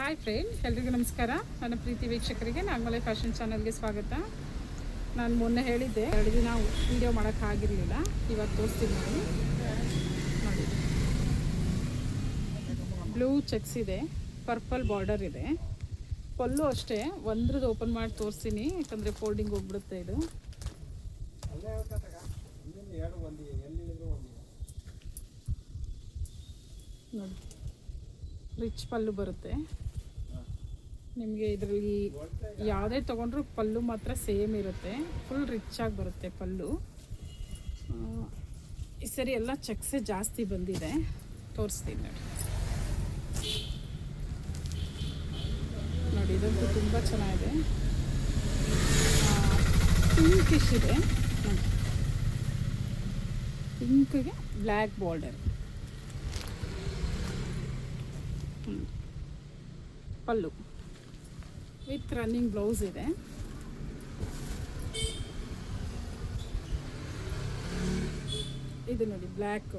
Hi friend ಎಲ್ರಿಗೂ ನಮಸ್ಕಾರ. ನನ್ನ ಪ್ರೀತಿ ವೀಕ್ಷಕರಿಗೆ, ನಾಗಮಲೆ ಫ್ಯಾಷನ್ ಚಾನಲ್ಗೆ ಸ್ವಾಗತ. ನಾನು ಮೊನ್ನೆ ಹೇಳಿದ್ದೆ, ಎರಡು ದಿನ ವೀಡಿಯೋ ಮಾಡೋಕ್ಕಾಗಿರಲಿಲ್ಲ ಇವತ್ತು ತೋರಿಸ್ತೀನಿ ನೋಡಿ ನೋಡಿ. ಬ್ಲೂ ಚೆಕ್ಸ್ ಇದೆ ಪರ್ಪಲ್ ಬಾರ್ಡರ್ ಇದೆ. ಪಲ್ಲು ಅಷ್ಟೇ, ಒಂದ್ರದ್ದು ಓಪನ್ ಮಾಡಿ ತೋರಿಸ್ತೀನಿ, ಯಾಕಂದರೆ ಫೋಲ್ಡಿಂಗ್ ಹೋಗ್ಬಿಡುತ್ತೆ ಇದು. ನೋಡಿ. ರಿಚ್ ಪಲ್ಲು ಬರುತ್ತೆ. ನಿಮಗೆ ಇದರಲ್ಲಿ ಯಾವುದೇ ತೊಗೊಂಡ್ರೂ ಪಲ್ಲು ಮಾತ್ರ ಸೇಮ್ ಇರುತ್ತೆ. ಫುಲ್ ರಿಚ್ ಆಗಿ ಬರುತ್ತೆ ಪಲ್ಲು. ಈ ಸರಿ ಎಲ್ಲ ಚೆಕ್ಸೇ ಜಾಸ್ತಿ ಬಂದಿದೆ. ತೋರಿಸ್ತೀನಿ ನೋಡಿ. ನೋಡಿ, ಇದಂತೂ ತುಂಬ ಚೆನ್ನಾಗಿದೆ. ಪಿಂಕಿಶ್ ಇದೆ. ಪಿಂಕ್ಗೆ black border pallu. With running blouse ಇದೆ. ಇದು ನೋಡಿ ಬ್ಲ್ಯಾಕ್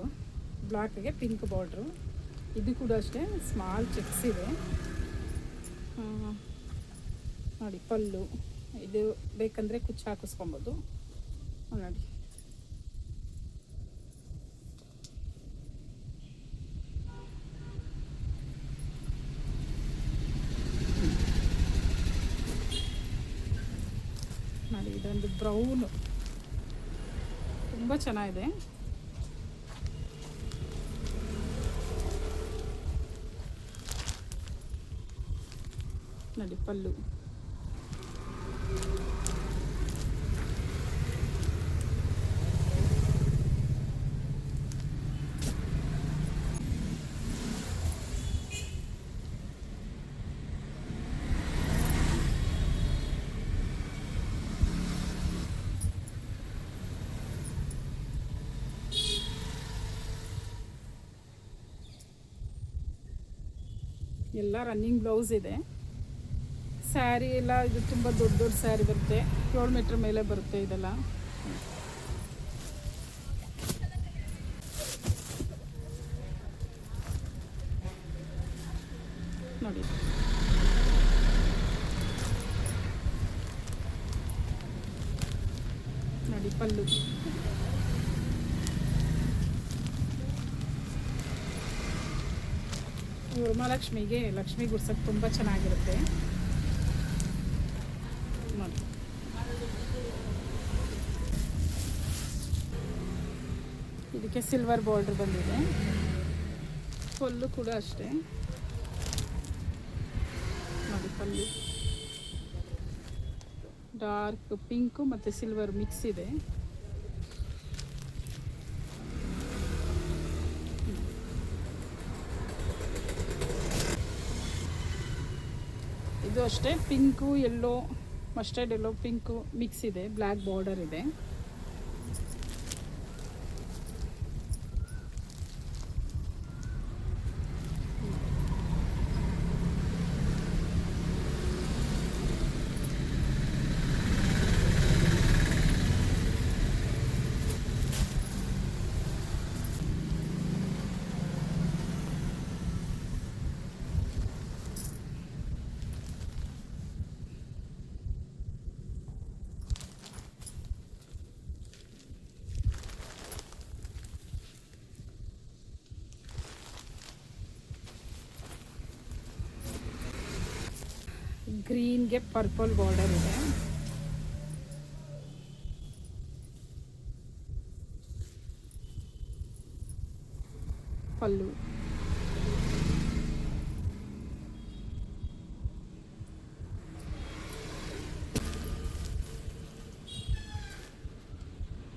ಬ್ಲ್ಯಾಕ್ಗೆ ಪಿಂಕ್ ಬಾರ್ಡ್ರು ಇದು ಕೂಡ ಅಷ್ಟೇ ಸ್ಮಾಲ್ ಚೆಕ್ಸ್ ಇದೆ. ನೋಡಿ, ಪಲ್ಲು. ಇದು ಬೇಕಂದರೆ ಕುಚ್ಚು ಹಾಕಿಸ್ಕೊಬೋದು. ನೋಡಿ. ನೋಡಿ ಇದೊಂದು ಬ್ರೌನು ತುಂಬ ಚೆನ್ನಾಗಿದೆ. ನೋಡಿ ಪಲ್ಲು. ಎಲ್ಲ ರನ್ನಿಂಗ್ ಬ್ಲೌಸ್ ಇದೆ. ಸ್ಯಾರಿ ಎಲ್ಲ ಇದು ತುಂಬ ದೊಡ್ಡ ದೊಡ್ಡ ಸ್ಯಾರಿ ಬರುತ್ತೆ. ಏಳು ಮೀಟ್ರ್ ಮೇಲೆ ಬರುತ್ತೆ ಇದೆಲ್ಲ. ನೋಡಿ. ನೋಡಿ ಪಲ್ಲು. ವರಮಹಾಲಕ್ಷ್ಮಿಗೆ ಲಕ್ಷ್ಮಿ ಗುಡ್ಸಕ್ಕೆ ತುಂಬ ಚೆನ್ನಾಗಿರುತ್ತೆ. ಇದಕ್ಕೆ ಸಿಲ್ವರ್ ಬಾರ್ಡ್ರ್ ಬಂದಿದೆ. ಪಲ್ಲು ಕೂಡ ಅಷ್ಟೇ. ನೋಡಿ ಪಲ್ಲು ಡಾರ್ಕ್ ಪಿಂಕು ಮತ್ತು ಸಿಲ್ವರ್ ಮಿಕ್ಸ್ ಇದೆ. ಇದು ಅಷ್ಟೇ pink yellow mustard yellow pink mix ಇದೆ. ಬ್ಲ್ಯಾಕ್ ಬಾರ್ಡರ್ ಇದೆ. ಗ್ರೀನ್ಗೆ ಪರ್ಪಲ್ ಬಾರ್ಡರ್ ಇದೆ. ಪಲ್ಲು.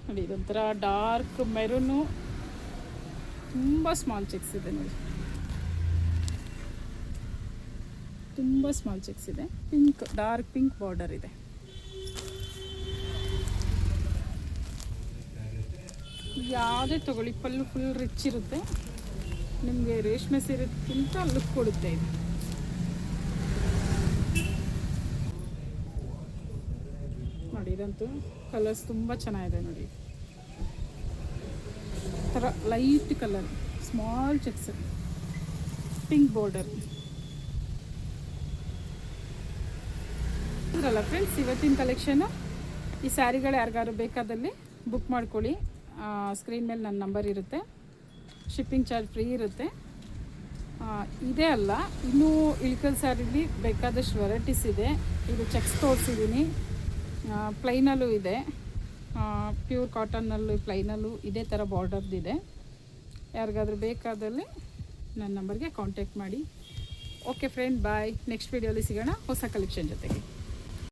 ನೋಡಿ ಇದೊಂಥರ ಡಾರ್ಕ್ ಮೆರೂನು ತುಂಬ ಸ್ಮಾಲ್ ಚೆಕ್ಸ್ ಇದೆ ನೋಡಿ. ತುಂಬ ಸ್ಮಾಲ್ ಚೆಕ್ಸ್ ಇದೆ. ಪಿಂಕ್ ಡಾರ್ಕ್ ಪಿಂಕ್ ಬಾರ್ಡರ್ ಇದೆ. ಯಾವುದೇ ತಗೊಳ್ಳಿ, ಪಲ್ಲು ಫುಲ್ ರಿಚ್ ಇರುತ್ತೆ. ನಿಮಗೆ ರೇಷ್ಮೆ ಸೀರೆಕ್ಕಿಂತ ಲುಕ್ ಕೊಡುತ್ತೆ ಇದು. ನೋಡಿ, ಇದಂತೂ ಕಲರ್ಸ್ ತುಂಬ ಚೆನ್ನಾಗಿದೆ ನೋಡಿ. ಥರ light colour small checks pink border ನೋಡಿದ್ರಲ್ಲ ಫ್ರೆಂಡ್ಸ್ ಇವತ್ತಿನ ಕಲೆಕ್ಷನು ಈ ಸ್ಯಾರಿಗಳು ಯಾರಿಗಾದ್ರು ಬೇಕಾದಲ್ಲಿ ಬುಕ್ ಮಾಡ್ಕೊಳ್ಳಿ. ಸ್ಕ್ರೀನ್ ಮೇಲೆ ನನ್ನ ನಂಬರ್ ಇರುತ್ತೆ. ಶಿಪ್ಪಿಂಗ್ ಚಾರ್ಜ್ ಫ್ರೀ ಇರುತ್ತೆ. ಇದೇ ಅಲ್ಲ, ಇನ್ನೂ ಇಳ್ಕಲ್ ಸ್ಯಾರಿಲಿ ಬೇಕಾದಷ್ಟು ವೆರೈಟೀಸ್ ಇದೆ. ಇದು ಚೆಕ್ಸ್ ತೋರಿಸಿದ್ದೀನಿ ಪ್ಲೈನಲ್ಲೂ ಇದೆ. ಪ್ಯೂರ್ ಕಾಟನ್ನಲ್ಲೂ ಪ್ಲೈನಲ್ಲೂ ಇದೇ ಥರ ಬಾರ್ಡರ್ದಿದೆ ಯಾರಿಗಾದ್ರೂ ಬೇಕಾದಲ್ಲಿ ನನ್ನ ನಂಬರ್ಗೆ ಕಾಂಟ್ಯಾಕ್ಟ್ ಮಾಡಿ. ಓಕೆ ಫ್ರೆಂಡ್ ಬಾಯ್ ನೆಕ್ಸ್ಟ್ ವೀಡಿಯೋಲಿ ಸಿಗೋಣ. ಹೊಸ ಕಲೆಕ್ಷನ್ ಜೊತೆಗೆ.